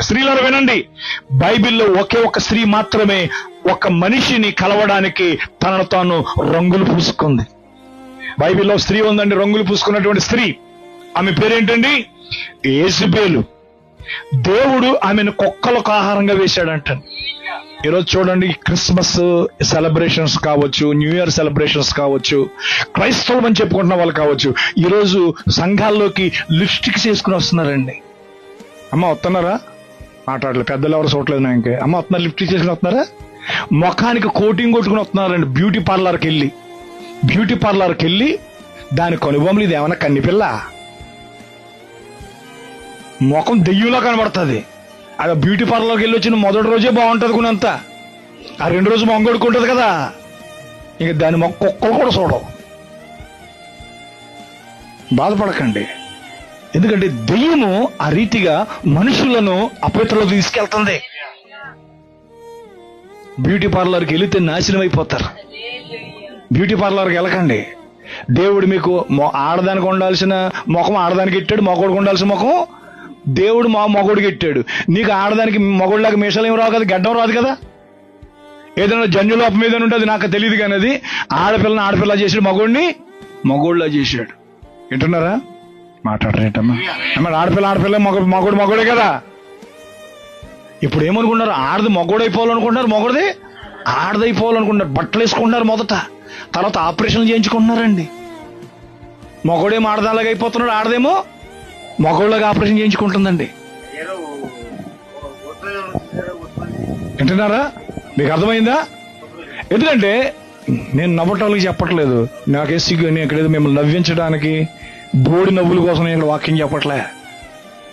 స్త్రీలను వినండి. బైబిల్లో ఒకే ఒక స్త్రీ మాత్రమే ఒక మనిషిని కలవడానికి తనను తాను రంగులు పూసుకుంది. బైబిల్లో స్త్రీ ఉందండి రంగులు పూసుకున్నటువంటి స్త్రీ. ఆమె పేరేంటండి? ఏసుబేలు. దేవుడు ఆమెను కుక్కలకు ఆహారంగా వేశాడంట. ఈరోజు చూడండి క్రిస్మస్ సెలబ్రేషన్స్ కావచ్చు న్యూ ఇయర్ సెలబ్రేషన్స్ కావచ్చు క్రైస్తవం అని చెప్పుకుంటున్న వాళ్ళు కావచ్చు ఈరోజు సంఘాల్లోకి లిప్స్టిక్స్ వేసుకుని వస్తున్నారండి. అమ్మ వస్తున్నారా? మాట్లాడలేదు. పెద్దలు ఎవరు చూడలేదు నా ఇంకే. అమ్మ వస్తున్నారు లిఫ్ట్ చేసుకుని వస్తున్నారా? ముఖానికి కోటింగ్ కొట్టుకుని వస్తున్నారండి బ్యూటీ పార్లర్కి వెళ్ళి. బ్యూటీ పార్లర్కి వెళ్ళి దాని కనుబొమ్మలు ఇది ఏమైనా కన్నిపిల్ల? ముఖం దెయ్యంలో కనబడుతుంది. అది బ్యూటీ పార్లర్కి వెళ్ళి వచ్చిన మొదటి రోజే బాగుంటుంది కొనంత ఆ రెండు రోజు మొంగొడుకుంటుంది కదా. ఇంక దాని మొక్క ఒక్కరు కూడా చూడవు. బాధపడకండి. ఎందుకంటే దెయ్యము ఆ రీతిగా మనుషులను అపవిత్రలో తీసుకెళ్తుంది. బ్యూటీ పార్లర్కి వెళితే నాశనం అయిపోతారు. బ్యూటీ పార్లర్కి వెళ్ళకండి. దేవుడు మీకు మొ- ఆడదానికి ఉండాల్సిన ముఖం ఆడదానికి ఇట్టాడు మగోడికి ఉండాల్సిన ముఖం? దేవుడు మా మగోడికి ఇట్టాడు నీకు ఆడదానికి మగోడిలాగా మీసాలు ఏం రావు కదా? గడ్డం రాదు కదా? ఏదైనా జన్యులోపం మీద ఉంటుంది నాకు తెలియదు కానీ అది ఆడపిల్లని ఆడపిల్ల చేసాడు మగోడిని మగోడిలా చేశాడు. వింటున్నారా? మాట్లాడరేటమ్మా? అమ్మ ఆడపిల్ల ఆడపిల్ల మగ మగోడు మగోడే కదా? ఇప్పుడు ఏమనుకుంటున్నారు ఆడది మగోడైపోవాలనుకుంటున్నారు మగోడిది? ఆడదైపోవాలనుకుంటున్నారు బట్టలు వేసుకుంటున్నారు మొదట. తర్వాత ఆపరేషన్ చేయించుకుంటున్నారండి. మగోడేమో ఆడదాలాగా అయిపోతున్నాడు ఆడదేమో మగోళ్ళగా ఆపరేషన్ చేయించుకుంటుందండి. వింటున్నారా? మీకు అర్థమైందా? ఎందుకంటే నేను నవ్వటానికి చెప్పట్లేదు. నాకే సిగ్గు నేను ఇక్కడ మిమ్మల్ని నవ్వించడానికి బోడి నవ్వుల కోసం నేను వాక్యం చెప్పట్లే.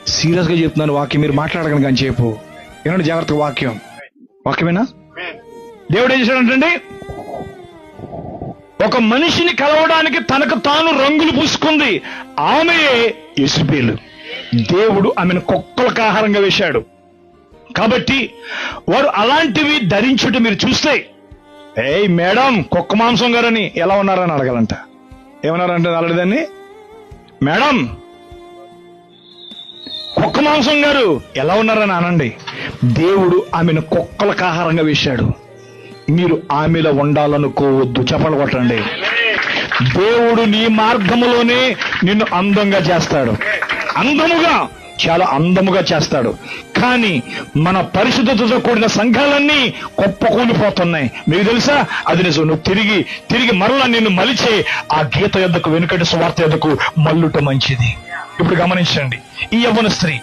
సీరియస్గా చెప్తున్నాను వాక్యం మీరు మాట్లాడకండి కానీ చెప్పు. ఏమంటే జాగ్రత్త వాక్యం. వాక్యమేనా? దేవుడు ఏం చేశాడంటండి ఒక మనిషిని కలవడానికి తనకు తాను రంగులు పూసుకుంది. ఆమెయే ఇసుబేలు దేవుడు ఆమెను కుక్కలకు ఆహారంగా వేశాడు. కాబట్టి వారు అలాంటివి ధరించుట మీరు చూస్తే ఏయ్ మేడం కుక్క మాంసం గారని ఎలా ఉన్నారని అడగాలంట. ఏమన్నారంటే అలడిదాన్ని మేడం కుక్క మాంసం గారు ఎలా ఉన్నారని అనండి. దేవుడు ఆమెను కుక్కలకు ఆహారంగా వేశాడు. మీరు ఆమెలో ఉండాలనుకోవద్దు చెప్పలు కొట్టండి. దేవుడు నీ మార్గములోనే నిన్ను అందంగా చేస్తాడు. అందముగా చాలా అందముగా చేస్తాడు. కానీ మన పరిశుద్ధతతో కూడిన సంఘాలన్నీ కుప్పకూలిపోతున్నాయి. మీకు తెలుసా? అది నిజం. నువ్వు తిరిగి తిరిగి మరలా నిన్ను మలిచే ఆ గీత యొద్దకు వెనుకటి స్వార్థ యొద్దకు మల్లుట మంచిది. ఇప్పుడు గమనించండి. ఈ యవ్వన స్త్రీ